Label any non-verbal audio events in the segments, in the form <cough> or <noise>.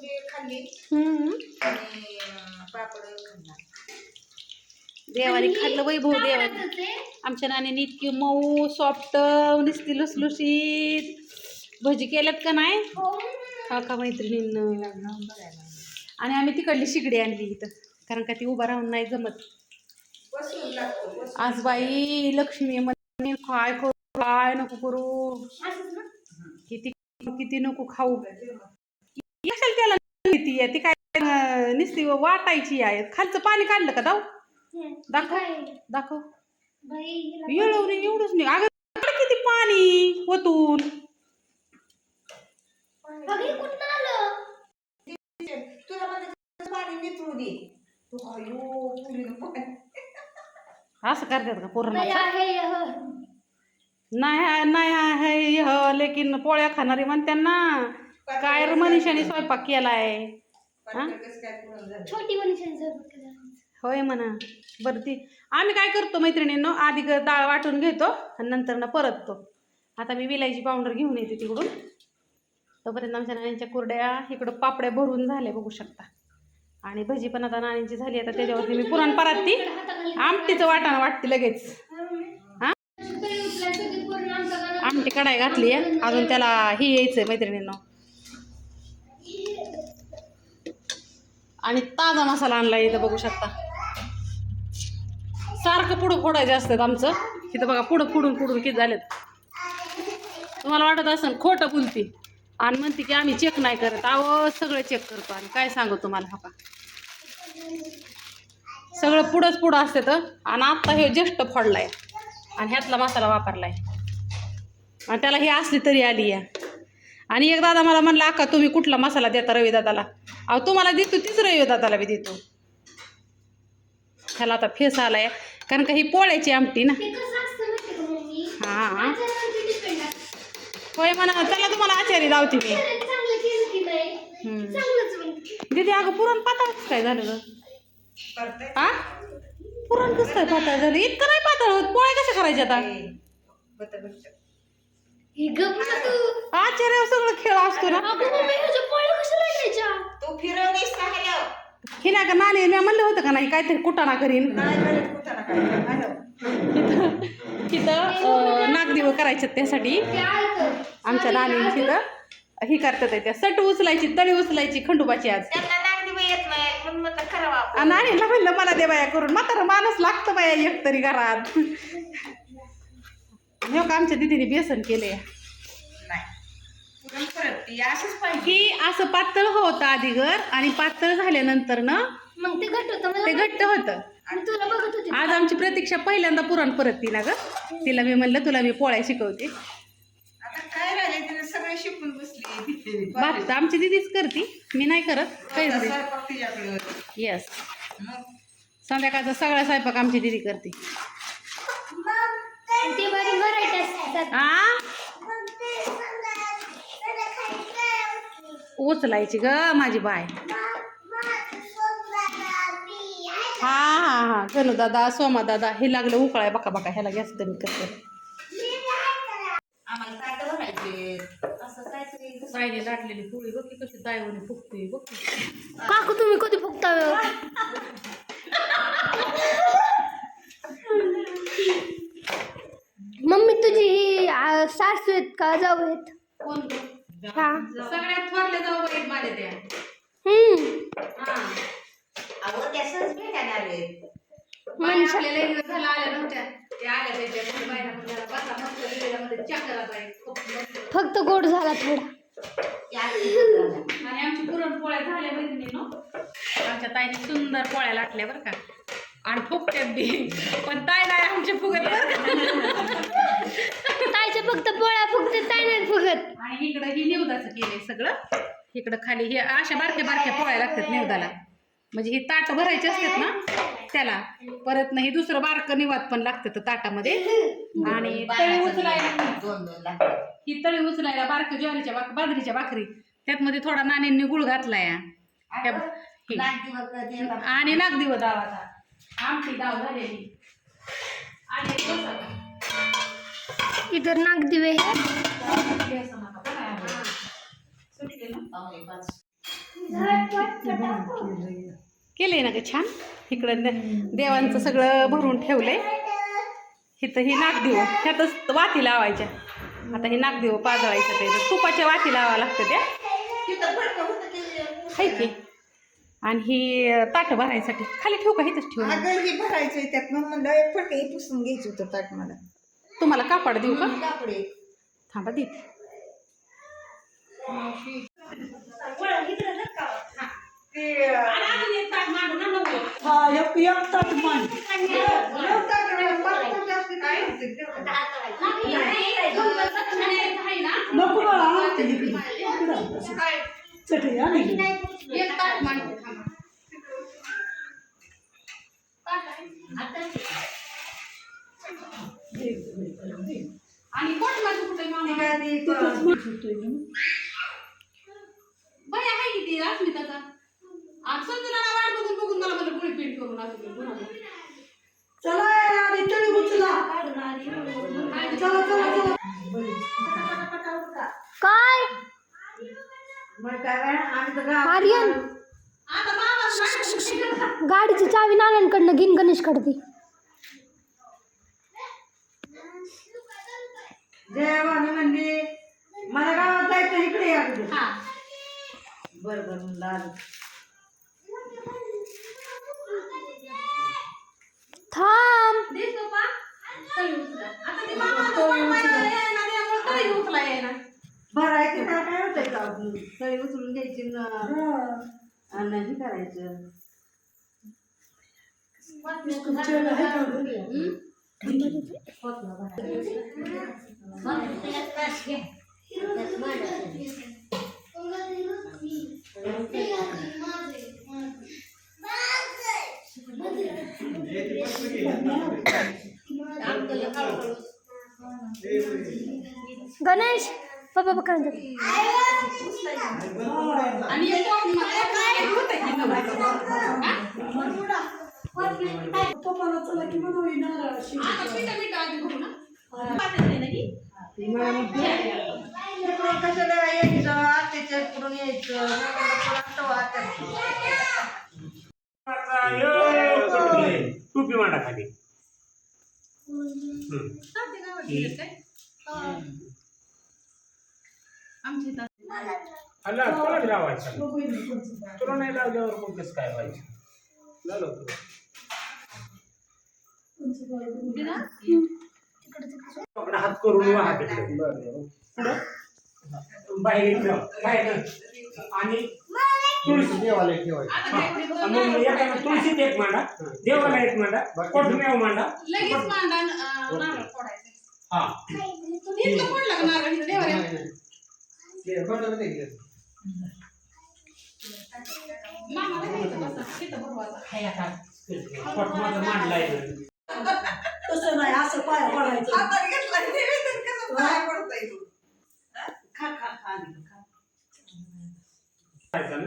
भजी खाल्ली. आणि पापड खाल्ला. देवाने खाल्लं वैभव देवाने. आमच्या नानीने इतकी मऊ सॉफ्ट नुसती लुसलुशीत. भजी केल्यात का नाही? हो. हा का मैत्रिणींना आणि आम्ही तिकडली शिगडी आणली इथं. कारण का ती उभा राहून नाही जमत. बसून लागतो बसून. आज बाई लक्ष्मी म्हणे काय करू काय नको करू? किती किती नको खाऊ. ती आहे ती काय नुसती वाटायची आहे. खालचं पाणी काढलं का? दाव. दाखव? दाखव. येळवणी एवढंच नाही. अगं किती पाणी ओतून. अगं, हे कुठनं आलं? तुला म्हणजे पाणी निथळू दे. तू अयो पुरीनं पाणी. असं करतात का पूर्ण ह. नाही आहे, नाही आहे ह लेकिन पोळ्या खाणारी म्हणते ना. काय रे मनीषाने स्वयंपाक केलाय? झालं छोटी जरा. होय म्हणा. बरं ती आम्ही काय करतो मैत्रिणींनो? आधी ग- डाळ वाटून घेतो आणि नंतर ना परततो. आता मी विलायची पावडर घेऊन येते तिकडून. तोपर्यंत आमच्या नाण्यांच्या कुरड्या इकडं पापड्या भरून झाल्या बघू शकता. आणि भजी पण आता नाण्यांची झाली आता त्याच्यावरती मी पुरण परतती हाताखाली आमटीचं वाटाणं वाटते लगेच. हा? ते. आमटी कढाई घातली आहे. अजून त्याला ही यायचंय मैत्रिणींनो. आणि ताजा मसाला आणला इथं बघू शकता. सारखं पुढं फोडायचे असतात आमचं. इथं बघा पुढं फुडून पुढून किती झालेत. तुम्हाला वाटत असेल खोटं बोलती. आणि म्हणते की आम्ही चेक नाही करत. अहो सगळं चेक करतो आणि काय सांगू तुम्हाला हा का सगळं पुढंच पुढं असते तर आणि आत्ता हे जस्ट फोडलाय. आणि ह्यातला मसाला वापरलाय. आणि त्याला ही असली तरी आली आहे आणि एक दादा मला म्हणला अक्का तुम्ही कुठला मसाला देता रवी दादाला? अहो तुम्हाला देतो तीच रवी दादाला बी देतो. ह्याला आता फेस आलाय कारण का ही पोळ्याची आमटी ना. ते कसं असतं माहिती का मम्मी? हां. होय म्हणा त्याला तुम्हाला आचारी लावते मी. जर चांगलं केलं की नाही, हम्म. चांगलंच बनतं. दीदी अगं पुरण पातळ काय झालं ग? परत आ? पुरण कसं काय पातळ झालं? इतकं नाही पातळ होत. पोळ्या कशा करायच्या आता? हे तू. आचार्यावर सगळं खेळ असतो ना. घ्यायच्या? तू फिरवलीस का हॅलो? हे ना का नाणे मी म्हणलं होतं का नाही काहीतरी कुटाणा करीन. नाही कुठं काय हॅलो? तिथं नागदिव करायचं त्यासाठी. आमच्या नाणी तिथं ही करतात त्या. सट उचलायची तळी उचलायची खंडोबाची आज. त्यांना नागदी बाई येत नाही म्हणून म्हटलं करावं आपण. आणि नाणीला म्हणलं मला दे बाया करून. म्हातारा माणूस लागतं बाया एक तरी घरात. हो का आमच्या दिदीने बेसन केले नाही पुरण परत ती असंच पाहिजे ही असं पातळ होतं आधी घर आणि पातळ झाल्यानंतर ना मग ते घट्ट होतं मला ते घट्ट होतं. आणि तुला बघत होते. आज आमची प्रतीक्षा पहिल्यांदा पुरण परतती ना ग. तिला मी म्हणलं तुला मी पोळ्या शिकवते. आता काय राहिले तिने सगळे शिकून बसली. <laughs> आमची दिदीच करती. मी नाही करत होता. येस मग? संध्याकाळचा सगळा स्वयंपाक आमची दिदी करते. आणि ते बारी व्हरायटी असतात आ उचलायची ग माझी बाय. हा हा हा. गणू दादा सोमा दादा हे लागलं उकळाय बका बका ह्याला गॅस कमी करते. आम्हाला ताटं भरायचे असं काय तरी सायने लाटलेली पोळी. बघ की कशी दायवणी फुगते बघ की. काकू तुम्ही कधी फुगता? मम्मी तुझी ही सासू आहेत का जाऊ आहेत? कोण? हा. सगळ्यात थोरल्या जाऊ आहेत माझ्या त्या. हम्म. हा. भेटायला आपल्याला एक झाला आल्या नव्हत्या. ते आल्या त्याच्या घरी बायला म्हणल्या, बसा मस्त विहिरीमध्ये चक्कर बाई. खूप मस्त. फक्त गोड झाला थोडा. आणि आमची पुरणपोळ्या झाल्या मैत्रिणीनो आमच्या ताईने सुंदर पोळ्या लाटल्या बरं का. आणि फुगत्यात बी. पण ताई नाही आमची फुगत बरं का. ताईच्या फक्त पोळ्या आणि इकडं ही निवदाचं केलंय सगळं. इकडं खाली हे अशा बारक्या बारक्या पोळ्या लागतात निवदाला. म्हणजे ही ताट भरायची असतात ना त्याला. परत नाही दुसरं बारकं निवाद पण लागतं ताटामध्ये. आणि तळी उचलायला दोन दोन लागतात ही तळी उचलायला बारकं ज्वारीच्या बाक बाजरीच्या भाकरी. त्यात मध्ये थोडा नाण्यांनी गुळ घातलाय. हे हे. आणि नागदिव दावाचा. आमटी दाव झालेली. आणि. इधर नागदिवे ना? केलंय ना ग छान? इकडं देवांचं सगळं भरून ठेवलंय. इथं ही नागदेव ह्यातच वाती लावायच्या. आता हे नागदेव पाजळायचं ते. तुपाच्या वाती लावा लागतं त्या. की. आणि ही ताटं भरायसाठी. खाली ठेवू का? इथंच ठेवू. अगं हे भरायचंय त्यात. मग म्हणलं फडकं पुसून घ्यायचं होतं ताट मला. तुम्हाला कापड देऊ का? कापडे थांबा देते हा नको बाळा आणते. चटई आणि आणि कोण माझं कुठे मामा बाई आहे किती अस्मिताचा आज संजनाला वाट बघून बघून मला मला गुळी पेंट करून असं गुणाला चला आधी तळी उचला. चला चला चला. काय? मग काय आम्ही तर गावात आर्यन. आता मामा गाडीची चावी नानांकडनं घेईन गणेश कडे देवानं म्हणजे मला गावात जायचं इकडे या. हा. बरं बरं म्हणलं आलं. थांब. दे सोपा तळी उचला आता ते मामा तळी उचला यायला त्यामुळे तळी उचला यायला भरायचं काय काय होतंय का उचलून घ्यायची न. आणि हे करायचं. आणि एक कोण मग एक काय होतंय की नव्हतं? आता पिठं बिठं आधी भरू ना पातेलं आहे ना की? इकडून कशाला यायचं. आत्याच्या इकडून यायचं. टोपी मांडा खाली. तुला बी लावायचं? तुला नाही लावल्यावर मग कसं काय व्हायचं? तुला हात करून बाहेर बाहेर आणि तुळशी हा, मग एका तुळशीत एक मांडा देवाला एक मांडा कोटमेव मांडा. लगेच मांडा नारळ फोडायचं. हा. इथलं फोडलं का नारळ इथं देवाऱ्यात? मामाला घ्यायचं बसा, तिथं भरवायचा. कोटमाचा मांडलाय तसं नाही असं पाया पडायचं. हातात घेतला निवेदन कसं पाया पडता येईल खा खा खा आधी, खा. खायचं ना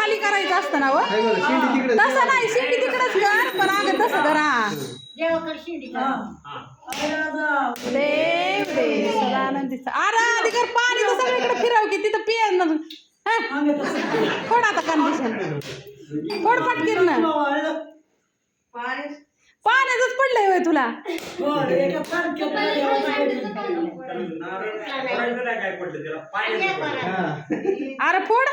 खाली करायचं असतं ना व तसं नाही शिंडी तिकडच कर पण अगं तसं करा हा. देव अरे आधी कर पाणी तर सगळीकडे फिरव की तिथं पिय ना. फोड आता कंडिशन फोड पटकीर ना. पाणी पाण्यातच पडलंय होय तुला. तर नारळ फोडायचं नाही. काय पडलं? त्याला पाण्याचं पडलं. अरे फोड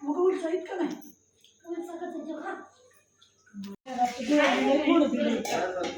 मग उलसा इतकं नाही थोडं दिलं